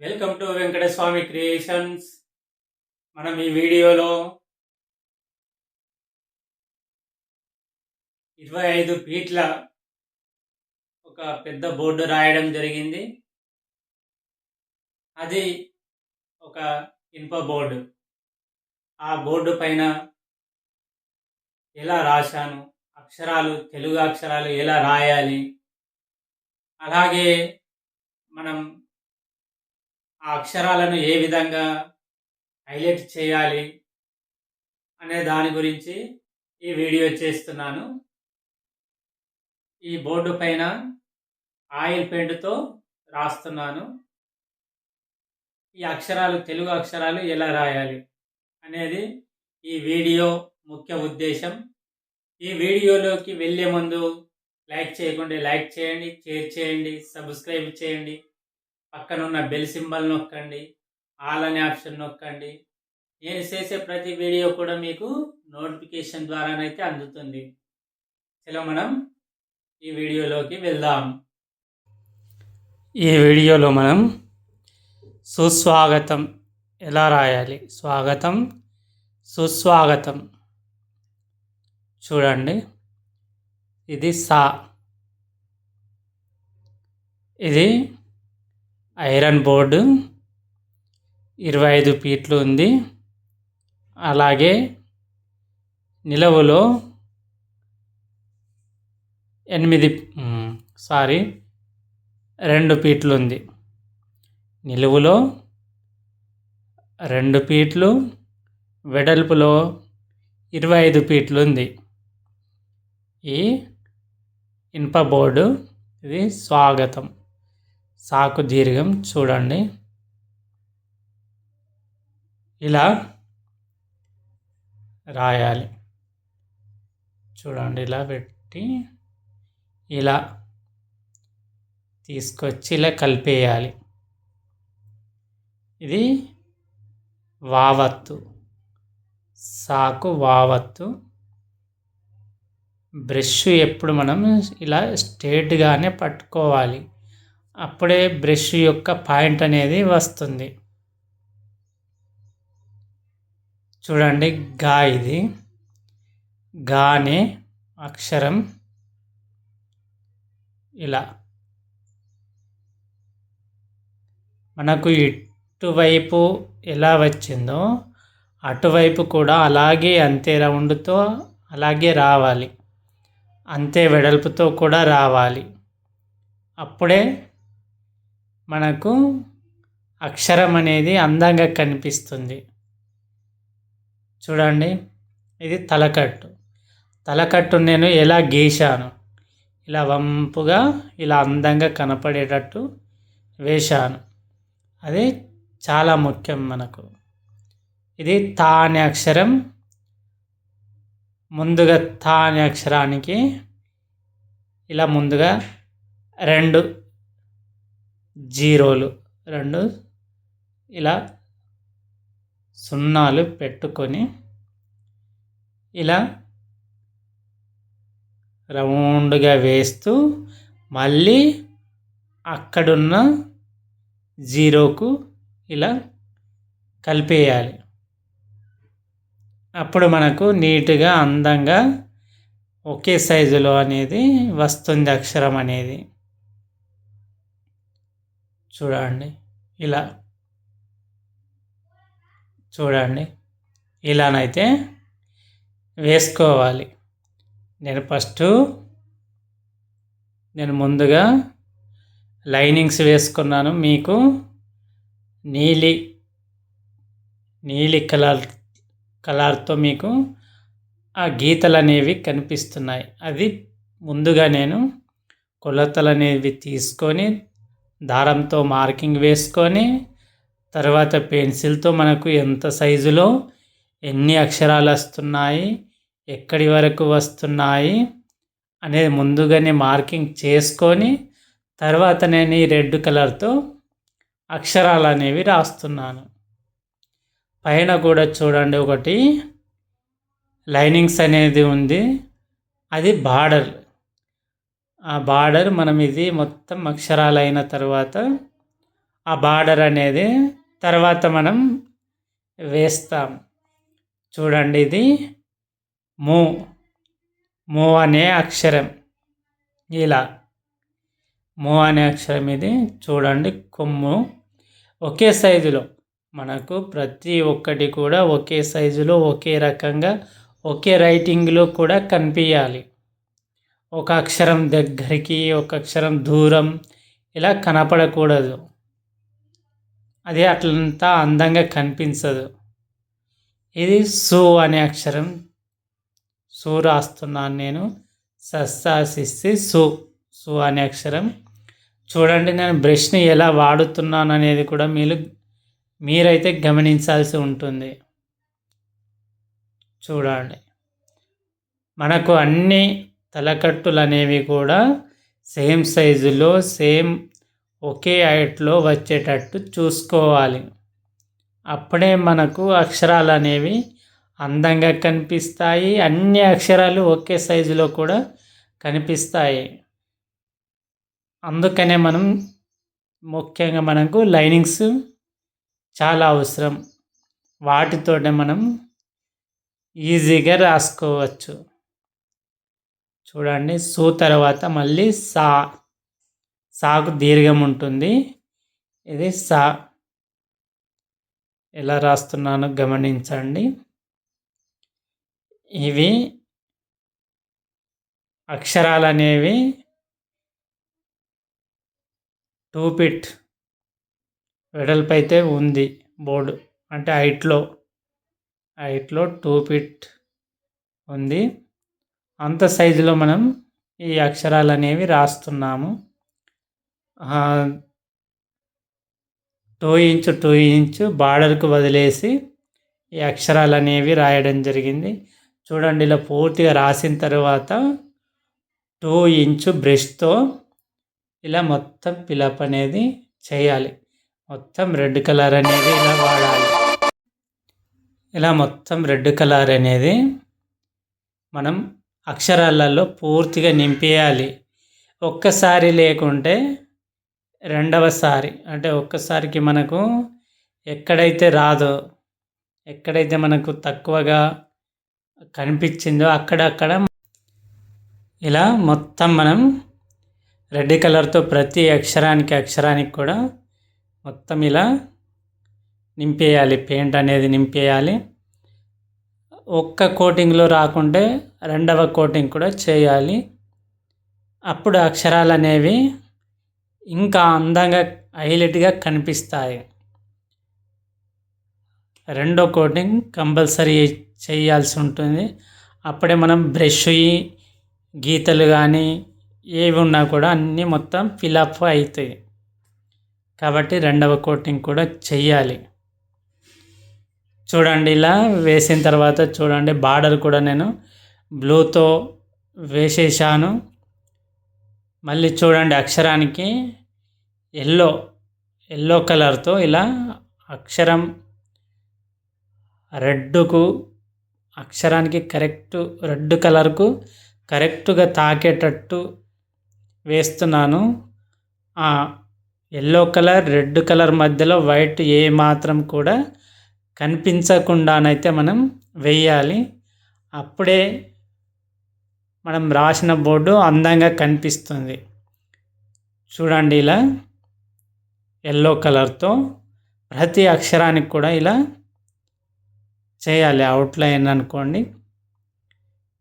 Welcome to Venkataswamy creations మనం ఈ వీడియోలో ఇరవై ఐదు ఫీట్ల ఒక పెద్ద బోర్డు రాయడం జరిగింది. అది ఒక ఇనుప బోర్డు. ఆ బోర్డు పైన ఎలా రాశాను అక్షరాలు తెలుగు అక్షరాలు ఎలా రాయాలి అలాగే మనం ఆ అక్షరాలను ఏ విధంగా హైలైట్ చేయాలి అనే దాని గురించి ఈ వీడియో చేస్తున్నాను. ఈ బోర్డు పైన ఆయిల్ పెయింట్తో రాస్తున్నాను. ఈ అక్షరాలు తెలుగు అక్షరాలు ఎలా రాయాలి అనేది ఈ వీడియో ముఖ్య ఉద్దేశం. ఈ వీడియోలోకి వెళ్ళే ముందు లైక్ చేయకుండా లైక్ చేయండి షేర్ చేయండి సబ్స్క్రైబ్ చేయండి. పక్కన ఉన్న బెల్ సింబల్ నొక్కండి ఆల్ అనే ఆప్షన్ నొక్కండి. నేను చేసే ప్రతి వీడియో కూడా మీకు నోటిఫికేషన్ ద్వారానైతే అందుతుంది. చలో మనం ఈ వీడియోలోకి వెళ్దాం. ఈ వీడియోలో మనం సుస్వాగతం ఎలా రాయాలి? స్వాగతం సుస్వాగతం. చూడండి. ఇది సా. ఇది ఐరన్ బోర్డు ఇరవై ఐదు ఫీట్లు ఉంది. అలాగే నిలవలో ఎనిమిది సారీ రెండు ఫీట్లు ఉంది. నిలువులో రెండు ఫీట్లు వెడల్పులో ఇరవై ఐదు ఫీట్లు ఉంది. ఈ ఇనుప బోర్డు ఇది స్వాగతం. సాకు దీర్ఘం చూడండి. ఇలా రాయాలి. చూడండి ఇలా పెట్టి ఇలా తీసుకొచ్చి ఇలా కలిపేయాలి. ఇది వావత్తు. సాకు వావత్తు. బ్రష్ ఎప్పుడు మనం ఇలా స్ట్రేట్గానే పట్టుకోవాలి. అప్పుడే బ్రష్ యొక్క పాయింట్ అనేది వస్తుంది. చూడండి గా ఇది. గానే అక్షరం ఇలా. మనకు ఇటువైపు ఎలా వచ్చిందో అటువైపు కూడా అలాగే అంతే రౌండ్తో అలాగే రావాలి. అంతే వెడల్పుతో కూడా రావాలి. అప్పుడే మనకు అక్షరం అనేది అందంగా కనిపిస్తుంది. చూడండి ఇది తలకట్టు. తలకట్టు నేను ఎలా గీశాను? ఇలా వంపుగా ఇలా అందంగా కనపడేటట్టు వేశాను. అది చాలా ముఖ్యం మనకు. ఇది తా అనే అక్షరం. ముందుగా తా అనే అక్షరానికి ఇలా ముందుగా రెండు జీరోలు. రెండు ఇలా సున్నాలు పెట్టుకొని ఇలా రౌండ్గా వేస్తూ మళ్ళీ అక్కడున్న జీరోకు ఇలా కలిపేయాలి. అప్పుడు మనకు నీట్గా అందంగా ఒకే సైజులో అనేది వస్తుంది అక్షరం అనేది. చూడండి. ఇలా చూడండి. ఇలానైతే వేసుకోవాలి. నేను ఫస్ట్ నేను ముందుగా లైనింగ్స్ వేసుకున్నాను. మీకు నీలి నీలి కలర్ కలర్తో మీకు ఆ గీతలు అనేవి కనిపిస్తున్నాయి. అది ముందుగా నేను కొలతలు అనేవి తీసుకొని దారంతో మార్కింగ్ వేసుకొని తర్వాత పెన్సిల్తో మనకు ఎంత సైజులో ఎన్ని అక్షరాలు వస్తున్నాయి ఎక్కడి వరకు వస్తున్నాయి అనేది ముందుగానే మార్కింగ్ చేసుకొని తర్వాత నేను ఈ రెడ్ కలర్తో అక్షరాలు అనేవి రాస్తున్నాను. పైన కూడా చూడండి ఒకటి లైనింగ్స్ అనేది ఉంది. అది బార్డర్. ఆ బార్డర్ మనం ఇది మొత్తం అక్షరాలు అయిన తర్వాత ఆ బార్డర్ అనేది తర్వాత మనం వేస్తాం. చూడండి ఇది మూ. మూ అనే అక్షరం. ఇలా. మో అనే అక్షరం ఇది. చూడండి కొమ్ము. ఒకే సైజులో. మనకు ప్రతి ఒక్కటి కూడా ఒకే సైజులో ఒకే రకంగా ఒకే రైటింగ్లో కూడా కనిపించాలి ఒక అక్షరం దగ్గరికి ఒక అక్షరం దూరం ఇలా కనపడకూడదు. అది అట్లంతా అందంగా కనిపించదు. ఇది సు అనే అక్షరం. సు రాస్తున్నాను నేను. సస్సాసిస్తే సు. సు అనే అక్షరం. చూడండి నేను బ్రష్ని ఎలా వాడుతున్నాను అనేది కూడా మీరు మీరైతే గమనించాల్సి ఉంటుంది. చూడండి. మనకు అన్నీ తలకట్టులు అనేవి కూడా సేమ్ సైజులో సేమ్ ఒకే హైట్లో వచ్చేటట్టు చూసుకోవాలి. అప్పుడే మనకు అక్షరాలు అనేవి అందంగా కనిపిస్తాయి. అన్ని అక్షరాలు ఒకే సైజులో కూడా కనిపిస్తాయి. అందుకనే మనం ముఖ్యంగా మనకు లైనింగ్స్ చాలా అవసరం. వాటితోనే మనం ఈజీగా రాసుకోవచ్చు. చూడండి. సో తర్వాత మళ్ళీ సా. సాకు దీర్ఘం ఉంటుంది. ఇది సా. ఎలా రాస్తున్నానో గమనించండి. ఇవి అక్షరాలు అనేవి టూ పిట్ వెడల్పు అయితే ఉంది బోర్డు అంటే హైట్లో. హైట్లో టూ పిట్ ఉంది. అంత సైజులో మనం ఈ అక్షరాలు అనేవి రాస్తున్నాము టూ ఇంచు టూ ఇంచు బార్డర్కు వదిలేసి ఈ అక్షరాలు అనేవి రాయడం జరిగింది. చూడండి ఇలా పూర్తిగా రాసిన తర్వాత టూ ఇంచు బ్రష్తో ఇలా మొత్తం పిలప్ అనేది చేయాలి. మొత్తం రెడ్ కలర్ అనేది ఇలా వాడాలి. ఇలా మొత్తం రెడ్ కలర్ అనేది మనం అక్షరాలలో పూర్తిగా నింపేయాలి. ఒక్కసారి లేకుంటే రెండవసారి. అంటే ఒక్కసారికి మనకు ఎక్కడైతే రాదో ఎక్కడైతే మనకు తక్కువగా కనిపించిందో అక్కడక్కడ ఇలా మొత్తం మనం రెడ్ కలర్తో ప్రతి అక్షరానికి అక్షరానికి కూడా మొత్తం ఇలా నింపేయాలి. పెయింట్ అనేది నింపేయాలి. ఒక్క కోటింగ్లో రాకుంటే రెండవ కోటింగ్ కూడా చేయాలి. అప్పుడు అక్షరాలు అనేవి ఇంకా అందంగా హైలైట్గా కనిపిస్తాయి. రెండో కోటింగ్ కంపల్సరీ చేయాల్సి ఉంటుంది. అప్పుడే మనం బ్రష్ గీతలు కానీ ఏవి ఉన్నా కూడా అన్నీ మొత్తం ఫిలప్ అవుతాయి. కాబట్టి రెండవ కోటింగ్ కూడా చెయ్యాలి చూడండి ఇలా వేసిన తర్వాత చూడండి బార్డర్ కూడా నేను బ్లూతో వేసేసాను మళ్ళీ చూడండి అక్షరానికి ఎల్లో ఎల్లో కలర్తో ఇలా అక్షరం రెడ్కు అక్షరానికి కరెక్ట్ రెడ్ కలర్కు కరెక్ట్గా తాకేటట్టు వేస్తున్నాను. ఎల్లో కలర్ రెడ్ కలర్ మధ్యలో వైట్ ఏ మాత్రం కూడా కనిపించకుండానైతే మనం వెయ్యాలి అప్పుడే మనం రాసిన బోర్డు అందంగా కనిపిస్తుంది. చూడండి ఇలా ఎల్లో కలర్తో ప్రతి అక్షరానికి కూడా ఇలా చేయాలి. అవుట్లైన్ అనుకోండి.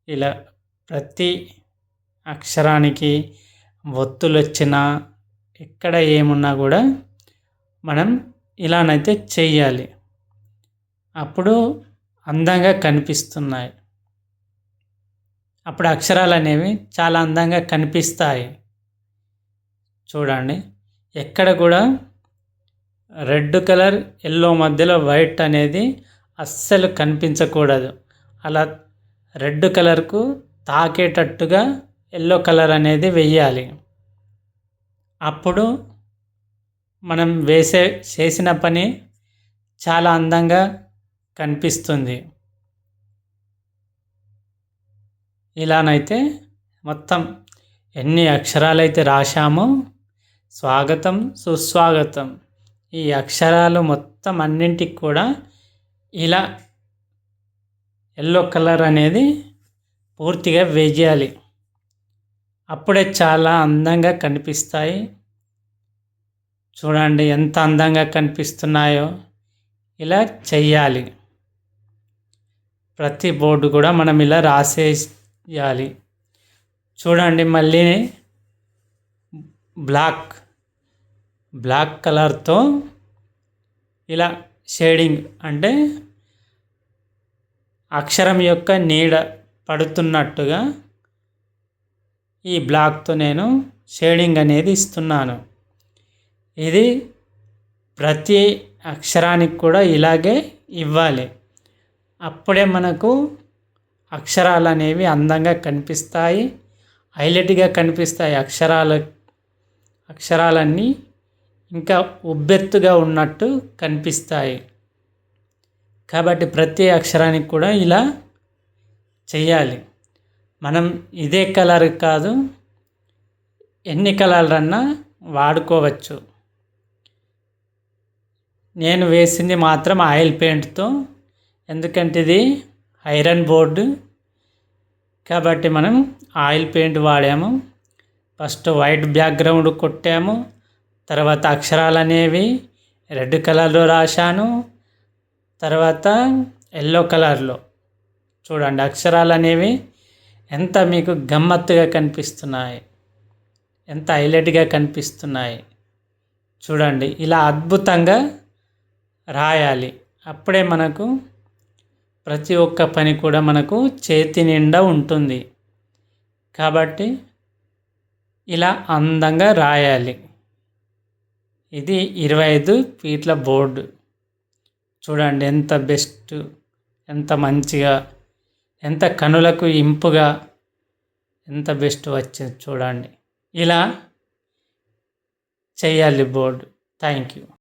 ఇలా ప్రతి అక్షరానికి ఒత్తులు వచ్చినా ఎక్కడ ఏమున్నా కూడా మనం ఇలానైతే చేయాలి. అప్పుడు అందంగా కనిపిస్తున్నాయి. అప్పుడు అక్షరాలు అనేవి చాలా అందంగా కనిపిస్తాయి. చూడండి. ఎక్కడ కూడా రెడ్ కలర్ ఎల్లో మధ్యలో వైట్ అనేది అస్సలు కనిపించకూడదు. అలా రెడ్ కలర్కు తాకేటట్టుగా ఎల్లో కలర్ అనేది వెయ్యాలి. అప్పుడు మనం వేసే చేసిన పని చాలా అందంగా కనిపిస్తుంది. ఇలానైతే మొత్తం ఎన్ని అక్షరాలైతే రాశామో స్వాగతం సుస్వాగతం. ఈ అక్షరాలు మొత్తం అన్నింటికి కూడా ఇలా ఎల్లో కలర్ అనేది పూర్తిగా వేయాలి. అప్పుడే చాలా అందంగా కనిపిస్తాయి. చూడండి ఎంత అందంగా కనిపిస్తున్నాయో. ఇలా చెయ్యాలి. ప్రతి బోర్డు కూడా మనం ఇలా రాసేయాలి. చూడండి మళ్ళీ బ్లాక్ బ్లాక్ కలర్తో ఇలా షేడింగ్ అంటే అక్షరం యొక్క నీడ పడుతున్నట్టుగా ఈ బ్లాక్తో నేను షేడింగ్ అనేది ఇస్తున్నాను. ఇది ప్రతి అక్షరానికి కూడా ఇలాగే ఇవ్వాలి. అప్పుడే మనకు అక్షరాలు అనేవి అందంగా కనిపిస్తాయి. హైలైట్గా కనిపిస్తాయి అక్షరాల అక్షరాలన్నీ ఇంకా ఉబ్బెత్తుగా ఉన్నట్టు కనిపిస్తాయి. కాబట్టి ప్రతి అక్షరానికి కూడా ఇలా చేయాలి మనం ఇదే కలర్ కాదు ఎన్ని కలర్లన్నా వాడుకోవచ్చు. నేను వేసింది మాత్రం ఆయిల్ పెయింట్తో ఎందుకంటే ఇది ఐరన్ బోర్డు. కాబట్టి మనం ఆయిల్ పెయింట్ వాడాము. ఫస్ట్ వైట్ బ్యాక్గ్రౌండ్ కొట్టాము. తర్వాత అక్షరాలు అనేవి రెడ్ కలర్లో రాశాను. తర్వాత ఎల్లో కలర్లో. చూడండి అక్షరాలు అనేవి ఎంత మీకు గమ్మత్తుగా కనిపిస్తున్నాయి. ఎంత హైలైట్గా కనిపిస్తున్నాయి. చూడండి ఇలా అద్భుతంగా రాయాలి. అప్పుడే మనకు ప్రతి ఒక్క పని కూడా మనకు చేతి నిండా ఉంటుంది. కాబట్టి ఇలా అందంగా రాయాలి. ఇది ఇరవై ఐదు ఫీట్ల బోర్డు. చూడండి ఎంత బెస్ట్ ఎంత మంచిగా ఎంత కనులకు ఇంపుగా ఎంత బెస్ట్ వచ్చింది చూడండి. ఇలా చేయాలి బోర్డు. Thank you.